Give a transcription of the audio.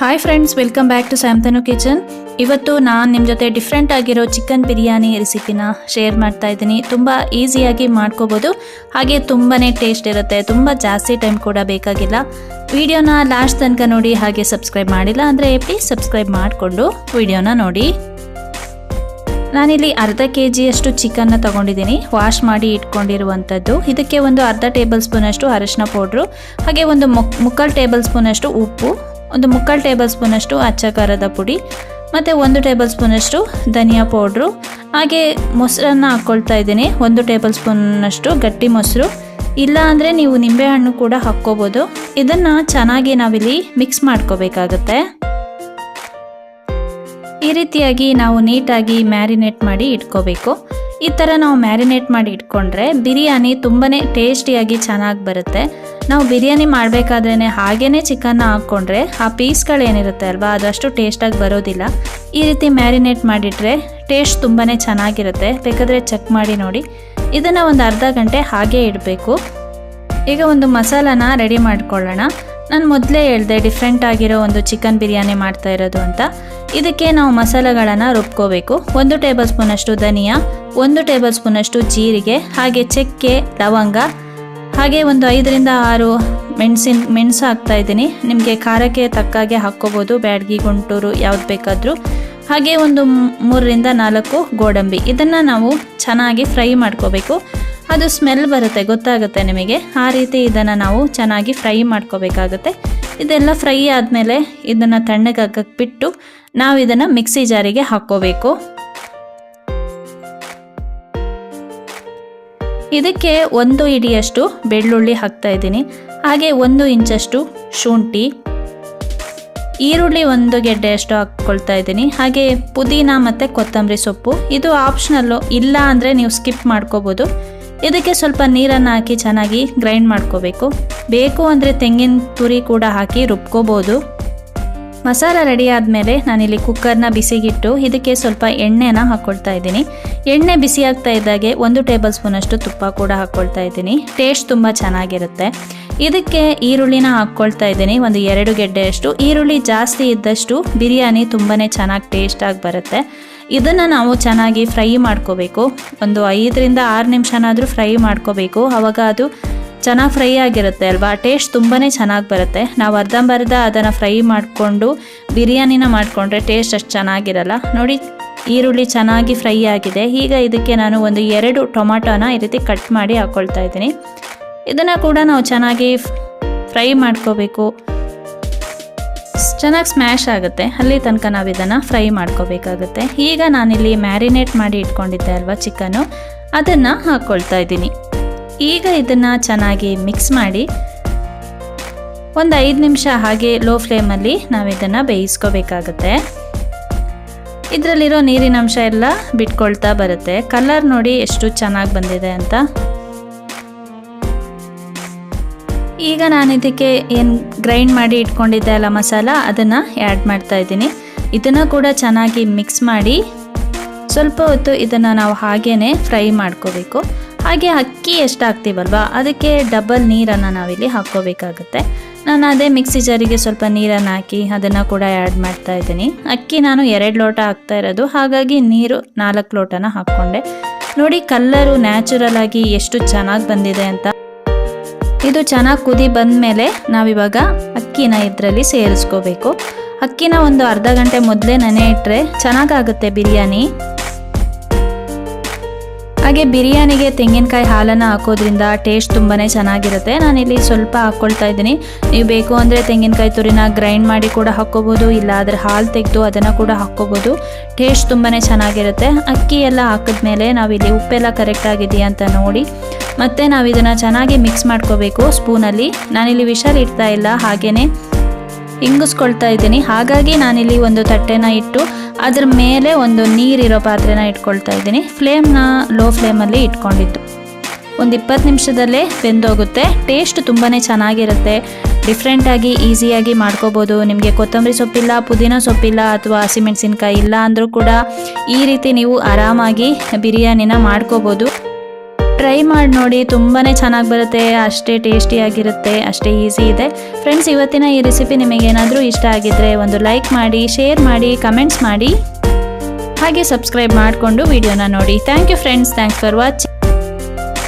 Hi friends welcome back to ಸ್ಯಾಮ್ತನು kitchen ಇವತ್ತು ನಾನು ನಿಮ್ಮ ಜೊತೆ ಡಿಫ್ರೆಂಟ್ ಆಗಿರೋ ಚಿಕನ್ ಬಿರಿಯಾನಿ ರೆಸಿಪಿನ ಶೇರ್ ಮಾಡ್ತಾ ಇದ್ದೀನಿ. ತುಂಬ ಈಸಿಯಾಗಿ ಮಾಡ್ಕೋಬೋದು. ಹಾಗೆ ತುಂಬಾ ಟೇಸ್ಟ್ ಇರುತ್ತೆ. ತುಂಬ ಜಾಸ್ತಿ ಟೈಮ್ ಕೂಡ ಬೇಕಾಗಿಲ್ಲ. ವಿಡಿಯೋನ ಲಾಸ್ಟ್ ತನಕ ನೋಡಿ ಹಾಗೆ ಸಬ್ಸ್ಕ್ರೈಬ್ ಮಾಡಿಲ್ಲ ಅಂದರೆ ಪ್ಲೀಸ್ ಸಬ್ಸ್ಕ್ರೈಬ್ ಮಾಡಿಕೊಂಡು ವಿಡಿಯೋನ ನೋಡಿ. ನಾನಿಲ್ಲಿ ಅರ್ಧ ಕೆ ಜಿಯಷ್ಟು ಚಿಕನ್ನ ತಗೊಂಡಿದ್ದೀನಿ. ವಾಶ್ ಮಾಡಿ ಇಟ್ಕೊಂಡಿರುವಂಥದ್ದು. ಇದಕ್ಕೆ ಒಂದು ಅರ್ಧ ಟೇಬಲ್ ಸ್ಪೂನಷ್ಟು ಅರಶಿನ ಪೌಡ್ರು ಹಾಗೆ ಒಂದು ಮುಕ್ ಮುಕ್ಕಾಲು ಟೇಬಲ್ ಸ್ಪೂನಷ್ಟು ಉಪ್ಪು ಒಂದು ಮುಕ್ಕಾಲು ಟೇಬಲ್ ಸ್ಪೂನಷ್ಟು ಅಚ್ಚ ಖಾರದ ಪುಡಿ, ಮತ್ತು ಒಂದು ಟೇಬಲ್ ಸ್ಪೂನಷ್ಟು ಧನಿಯಾ ಪೌಡ್ರು. ಹಾಗೆ ಮೊಸರನ್ನು ಹಾಕ್ಕೊಳ್ತಾ ಇದ್ದೀನಿ. ಒಂದು ಟೇಬಲ್ ಸ್ಪೂನಷ್ಟು ಗಟ್ಟಿ ಮೊಸರು. ಇಲ್ಲ ಅಂದರೆ ನೀವು ನಿಂಬೆಹಣ್ಣು ಕೂಡ ಹಾಕ್ಕೋಬೋದು. ಇದನ್ನು ಚೆನ್ನಾಗಿ ನಾವಿಲ್ಲಿ ಮಿಕ್ಸ್ ಮಾಡ್ಕೋಬೇಕಾಗತ್ತೆ. ಈ ರೀತಿಯಾಗಿ ನಾವು ನೀಟಾಗಿ ಮ್ಯಾರಿನೇಟ್ ಮಾಡಿ ಇಟ್ಕೋಬೇಕು. ಈ ಥರ ನಾವು ಮ್ಯಾರಿನೇಟ್ ಮಾಡಿ ಇಟ್ಕೊಂಡ್ರೆ ಬಿರಿಯಾನಿ ತುಂಬಾ ಟೇಸ್ಟಿಯಾಗಿ ಚೆನ್ನಾಗಿ ಬರುತ್ತೆ. ನಾವು ಬಿರಿಯಾನಿ ಮಾಡಬೇಕಾದ್ರೇ ಹಾಗೇ ಚಿಕನ್ನ ಹಾಕ್ಕೊಂಡ್ರೆ ಆ ಪೀಸ್ಗಳೇನಿರುತ್ತೆ ಅಲ್ವಾ, ಅದಷ್ಟು ಟೇಸ್ಟಾಗಿ ಬರೋದಿಲ್ಲ. ಈ ರೀತಿ ಮ್ಯಾರಿನೇಟ್ ಮಾಡಿಟ್ರೆ ಟೇಸ್ಟ್ ತುಂಬಾ ಚೆನ್ನಾಗಿರುತ್ತೆ. ಬೇಕಾದರೆ ಚೆಕ್ ಮಾಡಿ ನೋಡಿ. ಇದನ್ನು ಒಂದು ಅರ್ಧ ಗಂಟೆ ಹಾಗೇ ಇಡಬೇಕು. ಈಗ ಒಂದು ಮಸಾಲಾನ ರೆಡಿ ಮಾಡ್ಕೊಳ್ಳೋಣ. ನಾನು ಮೊದಲೇ ಹೇಳಿದೆ ಡಿಫ್ರೆಂಟ್ ಆಗಿರೋ ಒಂದು ಚಿಕನ್ ಬಿರಿಯಾನಿ ಮಾಡ್ತಾ ಇರೋದು ಅಂತ. ಇದಕ್ಕೆ ನಾವು ಮಸಾಲೆಗಳನ್ನು ರುಬ್ಕೋಬೇಕು. ಒಂದು ಟೇಬಲ್ ಸ್ಪೂನಷ್ಟು ಧನಿಯಾ, ಒಂದು ಟೇಬಲ್ ಸ್ಪೂನಷ್ಟು ಜೀರಿಗೆ, ಹಾಗೆ ಚಕ್ಕೆ, ಲವಂಗ ಹಾಗೆ ಒಂದು ಐದರಿಂದ ಆರು ಮೆಣಸಿನ ಮೆಣಸು ಹಾಕ್ತಾ ಇದ್ದೀನಿ. ನಿಮಗೆ ಖಾರಕ್ಕೆ ತಕ್ಕಾಗೆ ಹಾಕ್ಕೋಬೋದು, ಬ್ಯಾಡ್ಗಿ, ಗುಂಟೂರು ಯಾವ್ದು ಬೇಕಾದರೂ. ಹಾಗೆ ಒಂದು ಮೂರರಿಂದ ನಾಲ್ಕು ಗೋಡಂಬಿ. ಇದನ್ನು ನಾವು ಚೆನ್ನಾಗಿ ಫ್ರೈ ಮಾಡ್ಕೋಬೇಕು. ಅದು ಸ್ಮೆಲ್ ಬರುತ್ತೆ, ಗೊತ್ತಾಗುತ್ತೆ ನಿಮಗೆ. ಆ ರೀತಿ ಇದನ್ನು ನಾವು ಚೆನ್ನಾಗಿ ಫ್ರೈ ಮಾಡ್ಕೋಬೇಕಾಗುತ್ತೆ. ಇದೆಲ್ಲ ಫ್ರೈ ಆದಮೇಲೆ ಇದನ್ನು ತಣ್ಣಗಾಗಕ್ಕೆ ಬಿಟ್ಟು ನಾವು ಇದನ್ನು ಮಿಕ್ಸಿ ಜಾರಿಗೆ ಹಾಕ್ಕೋಬೇಕು. ಇದಕ್ಕೆ ಒಂದು ಇಡಿಯಷ್ಟು ಬೆಳ್ಳುಳ್ಳಿ ಹಾಕ್ತಾ ಇದ್ದೀನಿ. ಹಾಗೆ ಒಂದು ಇಂಚಷ್ಟು ಶುಂಠಿ, ಈರುಳ್ಳಿ ಒಂದು ಗೆಡ್ಡೆಯಷ್ಟು ಹಾಕ್ಕೊಳ್ತಾ ಇದ್ದೀನಿ. ಹಾಗೆ ಪುದೀನ ಮತ್ತು ಕೊತ್ತಂಬರಿ ಸೊಪ್ಪು. ಇದು ಆಪ್ಷನಲ್ಲು ಇಲ್ಲ ಅಂದರೆ ನೀವು ಸ್ಕಿಪ್ ಮಾಡ್ಕೋಬೋದು. ಇದಕ್ಕೆ ಸ್ವಲ್ಪ ನೀರನ್ನು ಹಾಕಿ ಚೆನ್ನಾಗಿ ಗ್ರೈಂಡ್ ಮಾಡ್ಕೋಬೇಕು. ಬೇಕು ಅಂದರೆ ತೆಂಗಿನ ತುರಿ ಕೂಡ ಹಾಕಿ ರುಬ್ಕೋಬೋದು. ಮಸಾಲ ರೆಡಿ ಆದಮೇಲೆ ನಾನಿಲ್ಲಿ ಕುಕ್ಕರ್ನ ಬಿಸಿಗಿಟ್ಟು ಇದಕ್ಕೆ ಸ್ವಲ್ಪ ಎಣ್ಣೆನ ಹಾಕ್ಕೊಳ್ತಾ ಇದ್ದೀನಿ. ಎಣ್ಣೆ ಬಿಸಿ ಆಗ್ತಾ ಇದ್ದಾಗೆ ಒಂದು ಟೇಬಲ್ ಸ್ಪೂನಷ್ಟು ತುಪ್ಪ ಕೂಡ ಹಾಕ್ಕೊಳ್ತಾ ಇದ್ದೀನಿ. ಟೇಸ್ಟ್ ತುಂಬ ಚೆನ್ನಾಗಿರುತ್ತೆ. ಇದಕ್ಕೆ ಈರುಳ್ಳಿನ ಹಾಕ್ಕೊಳ್ತಾ ಇದ್ದೀನಿ. ಒಂದು ಎರಡು ಗೆಡ್ಡೆಯಷ್ಟು. ಈರುಳ್ಳಿ ಜಾಸ್ತಿ ಇದ್ದಷ್ಟು ಬಿರಿಯಾನಿ ತುಂಬಾ ಚೆನ್ನಾಗಿ ಟೇಸ್ಟಾಗಿ ಬರುತ್ತೆ. ಇದನ್ನು ನಾವು ಚೆನ್ನಾಗಿ ಫ್ರೈ ಮಾಡ್ಕೋಬೇಕು. ಒಂದು ಐದರಿಂದ ಆರು ನಿಮಿಷನಾದರೂ ಫ್ರೈ ಮಾಡ್ಕೋಬೇಕು. ಆವಾಗ ಅದು ಚೆನ್ನಾಗಿ ಫ್ರೈ ಆಗಿರುತ್ತೆ ಅಲ್ವಾ? ಟೇಸ್ಟ್ ತುಂಬಾ ಚೆನ್ನಾಗಿ ಬರುತ್ತೆ. ನಾವು ಅರ್ಧಂಬರ್ಧ ಅದನ್ನು ಫ್ರೈ ಮಾಡಿಕೊಂಡು ಬಿರಿಯಾನಿನ ಮಾಡಿಕೊಂಡ್ರೆ ಟೇಸ್ಟ್ ಅಷ್ಟು ಚೆನ್ನಾಗಿರಲ್ಲ. ನೋಡಿ, ಈರುಳ್ಳಿ ಚೆನ್ನಾಗಿ ಫ್ರೈ ಆಗಿದೆ. ಈಗ ಇದಕ್ಕೆ ನಾನು ಒಂದು ಎರಡು ಟೊಮಾಟೋನ ಈ ರೀತಿ ಕಟ್ ಮಾಡಿ ಹಾಕ್ಕೊಳ್ತಾ ಇದ್ದೀನಿ. ಇದನ್ನು ಕೂಡ ನಾವು ಚೆನ್ನಾಗಿ ಫ್ರೈ ಮಾಡ್ಕೋಬೇಕು. ಚೆನ್ನಾಗಿ ಸ್ಮ್ಯಾಶ್ ಆಗುತ್ತೆ. ಅಲ್ಲಿ ತನಕ ನಾವು ಇದನ್ನು ಫ್ರೈ ಮಾಡ್ಕೋಬೇಕಾಗುತ್ತೆ. ಈಗ ನಾನಿಲ್ಲಿ ಮ್ಯಾರಿನೇಟ್ ಮಾಡಿ ಇಟ್ಕೊಂಡಿದ್ದೆ ಅಲ್ವಾ ಚಿಕನ್ನು? ಅದನ್ನು ಹಾಕ್ಕೊಳ್ತಾ ಇದ್ದೀನಿ. ಈಗ ಇದನ್ನು ಚೆನ್ನಾಗಿ ಮಿಕ್ಸ್ ಮಾಡಿ ಒಂದು ಐದು ನಿಮಿಷ ಹಾಗೆ ಲೋ ಫ್ಲೇಮಲ್ಲಿ ನಾವು ಇದನ್ನು ಬೇಯಿಸ್ಕೋಬೇಕಾಗತ್ತೆ. ಇದರಲ್ಲಿರೋ ನೀರಿನ ಅಂಶ ಎಲ್ಲ ಬಿಟ್ಕೊಳ್ತಾ ಬರುತ್ತೆ. ಕಲರ್ ನೋಡಿ ಎಷ್ಟು ಚೆನ್ನಾಗಿ ಬಂದಿದೆ ಅಂತ. ಈಗ ನಾನು ಇದಕ್ಕೆ ಏನು ಗ್ರೈಂಡ್ ಮಾಡಿ ಇಟ್ಕೊಂಡಿದ್ದೆ ಅಲ್ಲ ಮಸಾಲ, ಅದನ್ನು ಆ್ಯಡ್ ಮಾಡ್ತಾ ಇದ್ದೀನಿ. ಇದನ್ನು ಕೂಡ ಚೆನ್ನಾಗಿ ಮಿಕ್ಸ್ ಮಾಡಿ ಸ್ವಲ್ಪ ಹೊತ್ತು ಇದನ್ನು ನಾವು ಹಾಗೇ ಫ್ರೈ ಮಾಡ್ಕೋಬೇಕು. ಹಾಗೆ ಅಕ್ಕಿ ಎಷ್ಟು ಹಾಕ್ತೀವಲ್ವ ಅದಕ್ಕೆ ಡಬಲ್ ನೀರನ್ನು ನಾವಿಲ್ಲಿ ಹಾಕ್ಕೋಬೇಕಾಗುತ್ತೆ. ನಾನು ಅದೇ ಮಿಕ್ಸಿ ಜಾರಿಗೆ ಸ್ವಲ್ಪ ನೀರನ್ನು ಹಾಕಿ ಅದನ್ನು ಕೂಡ ಆ್ಯಡ್ ಮಾಡ್ತಾ ಇದ್ದೀನಿ. ಅಕ್ಕಿ ನಾನು ಎರಡು ಲೋಟ ಹಾಕ್ತಾ ಇರೋದು. ಹಾಗಾಗಿ ನೀರು ನಾಲ್ಕು ಲೋಟನ ಹಾಕ್ಕೊಂಡೆ. ನೋಡಿ ಕಲ್ಲರು ನ್ಯಾಚುರಲ್ ಆಗಿ ಎಷ್ಟು ಚೆನ್ನಾಗಿ ಬಂದಿದೆ ಅಂತ. ಇದು ಚೆನ್ನಾಗಿ ಕುದಿ ಬಂದಮೇಲೆ ನಾವಿವಾಗ ಅಕ್ಕಿನ ಇದರಲ್ಲಿ ಸೇರಿಸ್ಕೋಬೇಕು. ಅಕ್ಕಿನ ಒಂದು ಅರ್ಧ ಗಂಟೆ ಮೊದಲೇ ನೆನೆ ಇಟ್ಟರೆ ಚೆನ್ನಾಗಾಗುತ್ತೆ ಬಿರಿಯಾನಿ. ಹಾಗೆ ಬಿರಿಯಾನಿಗೆ ತೆಂಗಿನಕಾಯಿ ಹಾಲನ್ನು ಹಾಕೋದ್ರಿಂದ ಟೇಸ್ಟ್ ತುಂಬಾ ಚೆನ್ನಾಗಿರುತ್ತೆ. ನಾನಿಲ್ಲಿ ಸ್ವಲ್ಪ ಹಾಕ್ಕೊಳ್ತಾ ಇದ್ದೀನಿ. ನೀವು ಬೇಕು ಅಂದರೆ ತೆಂಗಿನಕಾಯಿ ತುರಿನ ಗ್ರೈಂಡ್ ಮಾಡಿ ಕೂಡ ಹಾಕ್ಕೋಬೋದು ಇಲ್ಲ ಆದರೆ ಹಾಲು ತೆಗೆದು ಅದನ್ನು ಕೂಡ ಹಾಕ್ಕೋಬೋದು. ಟೇಸ್ಟ್ ತುಂಬಾ ಚೆನ್ನಾಗಿರುತ್ತೆ. ಅಕ್ಕಿ ಎಲ್ಲ ಹಾಕಿದ್ಮೇಲೆ ನಾವಿಲ್ಲಿ ಉಪ್ಪೆಲ್ಲ ಕರೆಕ್ಟ್ ಆಗಿದೆಯಾ ಅಂತ ನೋಡಿ. ಮತ್ತು ನಾವು ಇದನ್ನು ಚೆನ್ನಾಗಿ ಮಿಕ್ಸ್ ಮಾಡ್ಕೋಬೇಕು ಸ್ಪೂನಲ್ಲಿ. ನಾನಿಲ್ಲಿ ವಿಷಲ್ ಇಡ್ತಾ ಇಲ್ಲ ಹಾಗೆಯೇ ಹಿಂಗಿಸ್ಕೊಳ್ತಾ ಇದ್ದೀನಿ. ಹಾಗಾಗಿ ನಾನಿಲ್ಲಿ ಒಂದು ತಟ್ಟೆನ ಇಟ್ಟು ಅದ್ರ ಮೇಲೆ ಒಂದು ನೀರಿರೋ ಪಾತ್ರೆನ ಇಟ್ಕೊಳ್ತಾ ಇದ್ದೀನಿ. ಫ್ಲೇಮ್ನ ಲೋ ಫ್ಲೇಮಲ್ಲಿ ಇಟ್ಕೊಂಡಿತ್ತು ಒಂದು ಇಪ್ಪತ್ತು ನಿಮಿಷದಲ್ಲೇ ಬೆಂದೋಗುತ್ತೆ. ಟೇಸ್ಟ್ ತುಂಬಾ ಚೆನ್ನಾಗಿರುತ್ತೆ. ಡಿಫ್ರೆಂಟಾಗಿ ಈಸಿಯಾಗಿ ಮಾಡ್ಕೋಬೋದು. ನಿಮಗೆ ಕೊತ್ತಂಬರಿ ಸೊಪ್ಪಿಲ್ಲ, ಪುದೀನ ಸೊಪ್ಪಿಲ್ಲ ಅಥವಾ ಹಸಿಮೆಣಸಿನ್ಕಾಯಿ ಇಲ್ಲ ಅಂದರೂ ಕೂಡ ಈ ರೀತಿ ನೀವು ಆರಾಮಾಗಿ ಬಿರಿಯಾನಿನ ಮಾಡ್ಕೋಬೋದು. ಟ್ರೈ ಮಾಡಿ ನೋಡಿ ತುಂಬಾ ಚೆನ್ನಾಗಿ ಬರುತ್ತೆ, ಅಷ್ಟೇ ಟೇಸ್ಟಿಯಾಗಿರುತ್ತೆ ಅಷ್ಟೇ ಈಸಿ ಇದೆ. ಫ್ರೆಂಡ್ಸ್ ಇವತ್ತಿನ ಈ ರೆಸಿಪಿ ನಿಮಗೇನಾದರೂ ಇಷ್ಟ ಆಗಿದ್ದರೆ ಒಂದು ಲೈಕ್ ಮಾಡಿ ಶೇರ್ ಮಾಡಿ ಕಮೆಂಟ್ಸ್ ಮಾಡಿ. ಹಾಗೆ ಸಬ್ಸ್ಕ್ರೈಬ್ ಮಾಡಿಕೊಂಡು ವಿಡಿಯೋನ ನೋಡಿ. Thank you friends thanks for watching